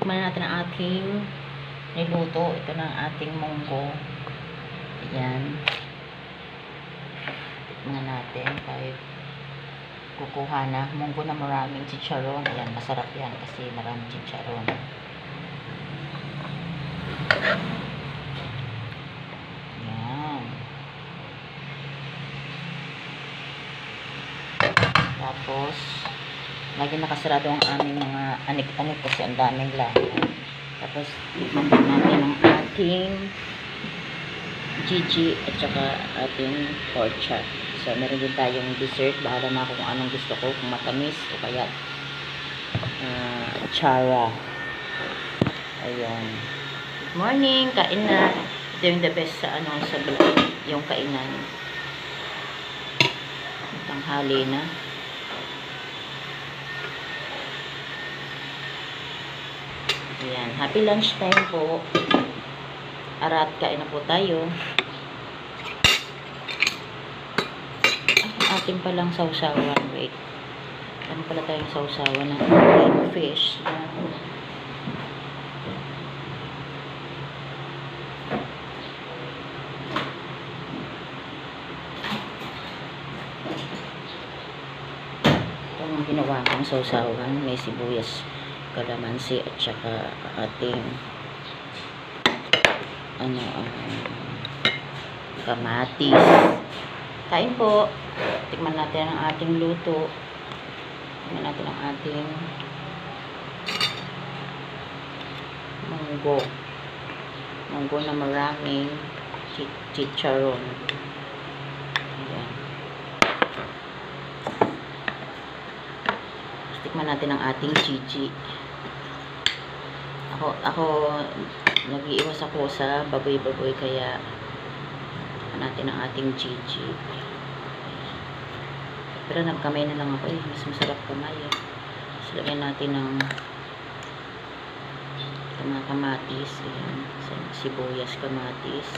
Tikman natin ang ating niluto. Ito na ang ating munggo. Ayan. Tikman natin kahit kukuha na munggo na maraming chicharon. Ayan, masarap yan kasi maraming chicharon. Ayan. Tapos, lagi nakasarado ang aming mga anik-anik kasi ang daming lahat. Tapos, din natin ang ating Gigi at saka ating pork. So, meron din tayong dessert. Bahala na kung anong gusto ko. Kung matamis o kaya ah, chara. Ayun. Good morning. Kain na. Ito the best sa ano sa vlog. Yung kainan. Tanghali na. Ayan. Happy lunch time po. Arat, kain na po tayo. Ang ating palang sausawan. Wait. Ano pala tayong sausawan ng ating fish. Ang ginawa kong sausawan. May sibuyas, kalamansi at saka ating ano ang kamatis. Kain po. Tikman natin ang ating luto. Tikman natin ang ating munggo. Munggo na maraming chi- chicharon. Ayan. Tikman natin ang ating chichi. Ako, ako, nag-iiwas ako sa baboy-baboy kaya natin ang ating chichi. Pero nagkamay na lang ako eh. Mas masarap kamay eh. So, lagyan natin ng kamatis. Ayan. Sibuyas, kamatis.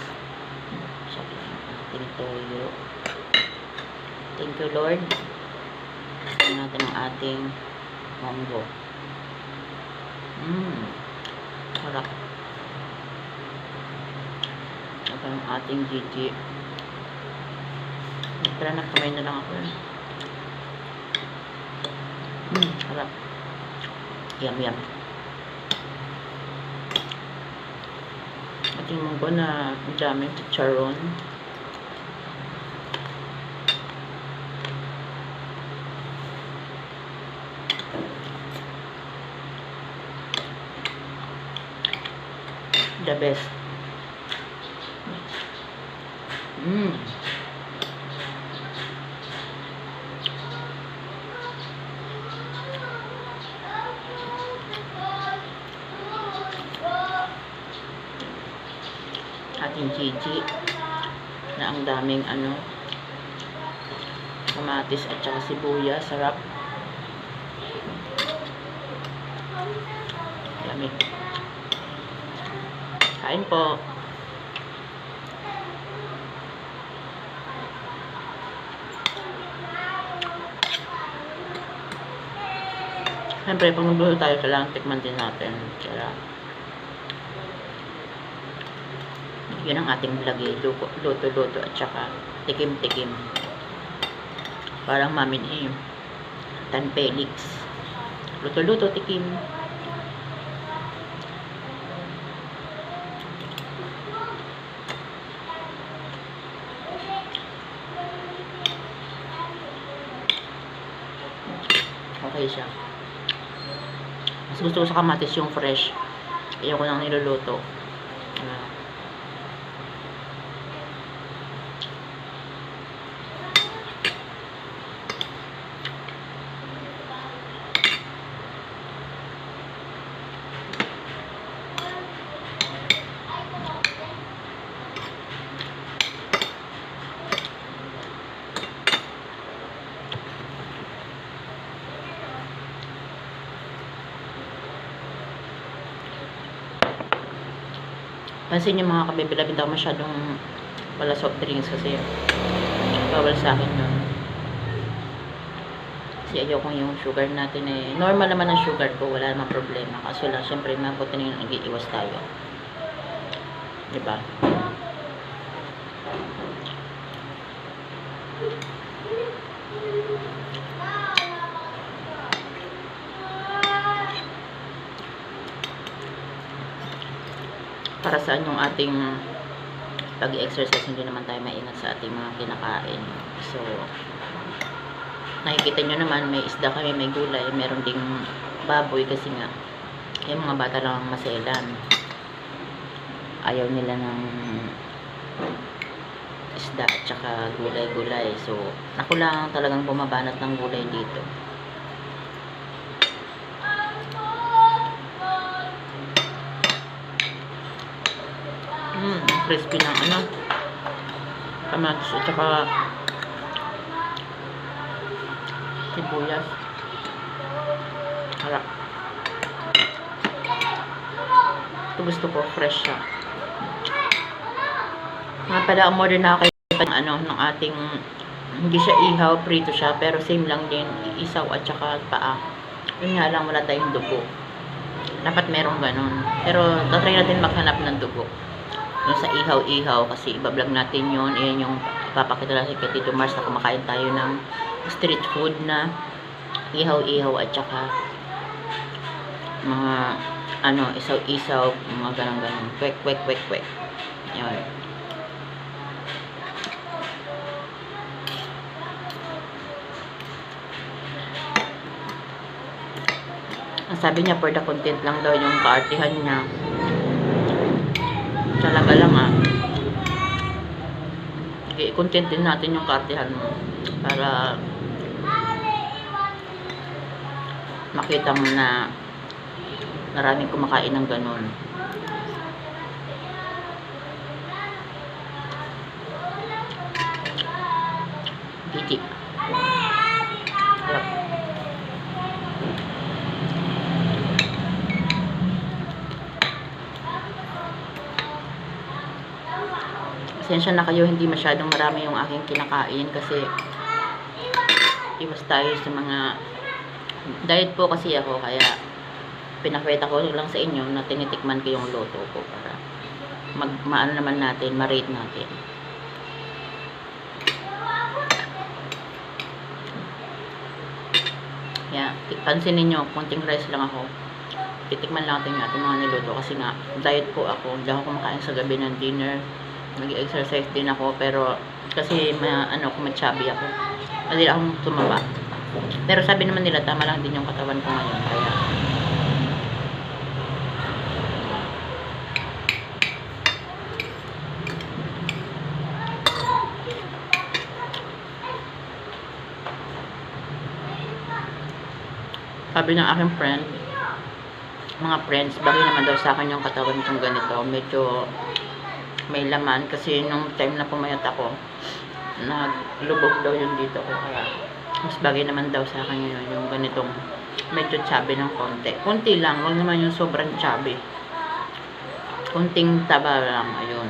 Saka ang ating toyo. Thank you Lord. Tignan natin ang ating munggo. Mmm. Harap. Ito ang ating Gigi. Pero nagkamay na lang ako. Mmm. Harap. Yum, yum. Ating munggo na ang daming chicharon. The best. Mm. Ating Gigi na ang daming ano kamatis at saka sibuyas. Sarap. Yummy. Kain po. Siyempre, pag nagluto tayo, kailangan tikman din natin. Kaya, yun ang ating vlog eh. Luto, luto, luto at saka tikim-tikim. Parang mamin eh. Tan Felix. Luto-luto, tikim. Okay siya. Mas gusto ko sa kamatis yung fresh. Ayoko nang niluluto. Ah. Pansin niyo mga kabibila, hindi ako masyadong wala soft drinks kasi bawal sa akin yun. Kasi ayoko yung sugar natin eh. Normal naman ang sugar ko, wala namang problema. Kaso lang, syempre, mabuti na yung nag-iiwas tayo. Diba? Para saan yung ating pag-exercise, hindi naman tayo maingat sa ating mga kinakain. So, nakikita nyo naman, may isda kami, may gulay, meron ding baboy kasi nga, yung mga bata lang ang maselan. Ayaw nila ng isda at saka gulay-gulay. So, ako lang talagang bumabanat ng gulay dito. Crispy ng ano, kamatis at saka sibuyas. Harap. Ito gusto ko, fresh siya. Nga pala, umorder na ako ng ano, ng ating, hindi siya ihaw, prito siya, pero same lang din, isaw at saka paa. Yun nga lang, wala tayong dugo. Dapat merong ganun. Pero, tatry natin maghanap ng dugo. Yung sa ihaw-ihaw, kasi ibablog natin yun. Iyan yung papakita natin kay Tito Mars na kumakain tayo ng street food na ihaw-ihaw at saka mga ano, isaw-isaw, mga ganun-ganun. Kwek, kwek, kwek, kwek. Yun. Sabi niya, for the content lang daw yung kaartihan niya. Talaga lang ah. Sige, i-content din natin yung kaartihan mo. Para makita mo na maraming kumakain ng ganun. Biti. Sarap. Pasensya na kayo, hindi masyadong marami yung aking kinakain kasi iwas tayo sa mga diet po kasi ako kaya pinakweta ko lang sa inyo na tinitikman ko yung loto ko para mag maano naman natin, ma-rate natin. Kaya, pansin ninyo, konting rice lang ako. Titikman lang natin yung ating mga niluto kasi nga, diet po ako. Hindi ako kumakain sa gabi ng dinner. Nag-exercise din ako pero kasi ma, ano, kumachubby ako. Madali akong tumaba. Pero sabi naman nila, tama lang din yung katawan ko ngayon. Kaya, sabi ng aking friend, mga friends, bagay naman daw sa akin yung katawan kong ganito. Medyo may laman kasi nung time na pumayat ako, naglubog daw yung dito ko. Kaya, mas bagay naman daw sa akin yun, yung ganitong medyo chubby ng konti. Konti lang, wag naman yung sobrang chubby. Kunting taba lang, ayun.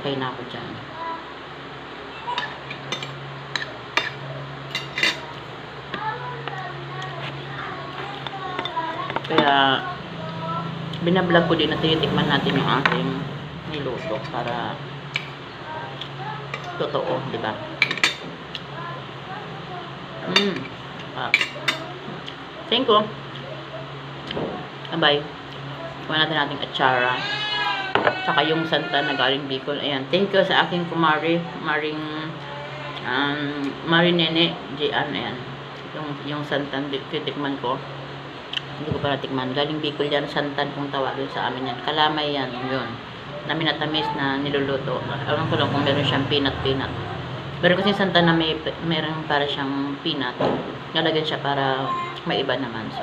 Okay na ako dyan. Kaya, binablog ko din na tinitikman natin yung ating niluto para totoo, di ba? Mm. Ah. Thank you. Bye. Kuha natin nating atsara. Tsaka yung santa na galing Bicol. Ayan. Thank you sa aking kumari. Maring um, Mari Nene. Jian. Ayan. Yung, yung santan titikman ko. Hindi ko pa natikman. Galing Bicol yan. Santan kung tawagin sa amin yan. Kalamay yan. Yun. Na minatamis na niluluto. Alam ko lang kung meron siyang peanut-peanut. Pero kasi santan na may meron para siyang peanut. Nalagyan siya para may iba naman. So,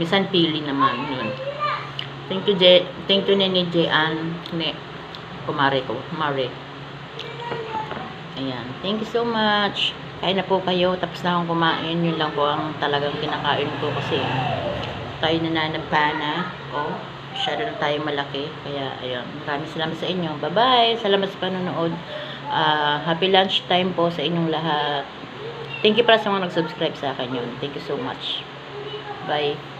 minsan pili naman. Yun. Thank you, J Thank you, Nene J-Ann. Ne, kumare ko. Kumare. Ayan. Thank you so much. Kain na po kayo. Tapos na akong kumain. Yun lang po ang talagang kinakain ko kasi tayo nananagpana. O, masyado na tayo malaki. Kaya, ayun. Maraming salamat sa inyo. Bye-bye. Salamat sa panonood. Ah, happy lunch time po sa inyong lahat. Thank you para sa mga nag-subscribe sa akin yun. Thank you so much. Bye.